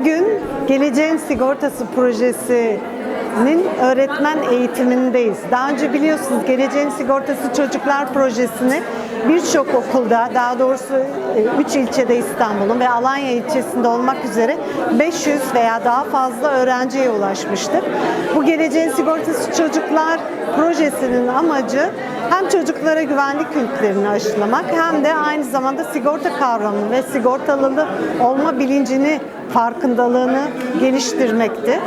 Bugün Geleceğin Sigortası Projesi'nin öğretmen eğitimindeyiz. Daha önce biliyorsunuz Geleceğin Sigortası Çocuklar Projesi'ni birçok okulda, daha doğrusu 3 ilçede İstanbul'un ve Alanya ilçesinde olmak üzere 500 veya daha fazla öğrenciye ulaşmıştık. Bu Geleceğin Sigortası Çocuklar Projesi'nin amacı hem çocuklara güvenlik kültürlerini aşılamak hem de aynı zamanda sigorta kavramını ve sigortalı olma bilincini farkındalığını geliştirmekti.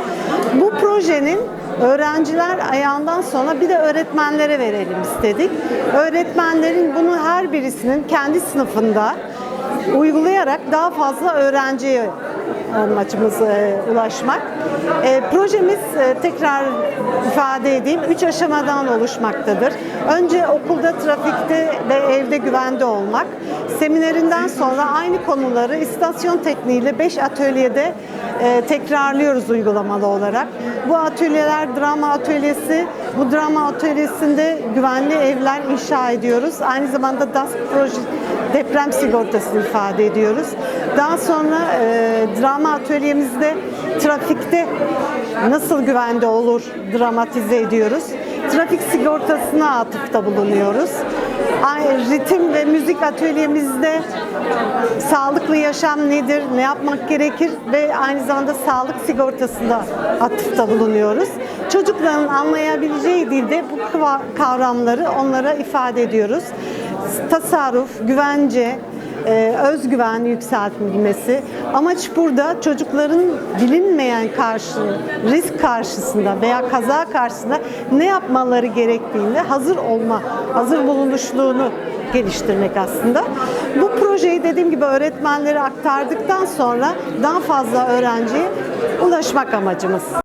Bu projenin öğrenciler ayağından sonra bir de öğretmenlere verelim istedik. Öğretmenlerin bunu her birisinin kendi sınıfında uygulayarak daha fazla öğrenciye amacımız e, ulaşmak. E, projemiz e, tekrar ifade edeyim, üç aşamadan oluşmaktadır. Önce okulda, trafikte ve evde güvende olmak. Seminerinden sonra aynı konuları istasyon tekniğiyle 5 atölyede e, tekrarlıyoruz uygulamalı olarak. Bu atölyeler drama atölyesi. Bu drama atölyesinde güvenli evler inşa ediyoruz. Aynı zamanda DASK proje deprem sigortasını ifade ediyoruz. Daha sonra e, drama atölyemizde trafikte nasıl güvende olur dramatize ediyoruz. Trafik sigortasına atıfta bulunuyoruz. Ritim ve müzik atölyemizde sağlıklı yaşam nedir, ne yapmak gerekir ve aynı zamanda sağlık sigortasında atıfta bulunuyoruz. Çocukların anlayabileceği dilde bu kavramları onlara ifade ediyoruz. Tasarruf, güvence, e, özgüven yükseltilmesi. Amaç burada çocukların bilinmeyen karşı, risk karşısında veya kaza karşısında ne yapmaları gerektiğini hazır olma, hazır bulunuşluğunu geliştirmek aslında. Bu projeyi dediğim gibi öğretmenlere aktardıktan sonra daha fazla öğrenciye ulaşmak amacımız.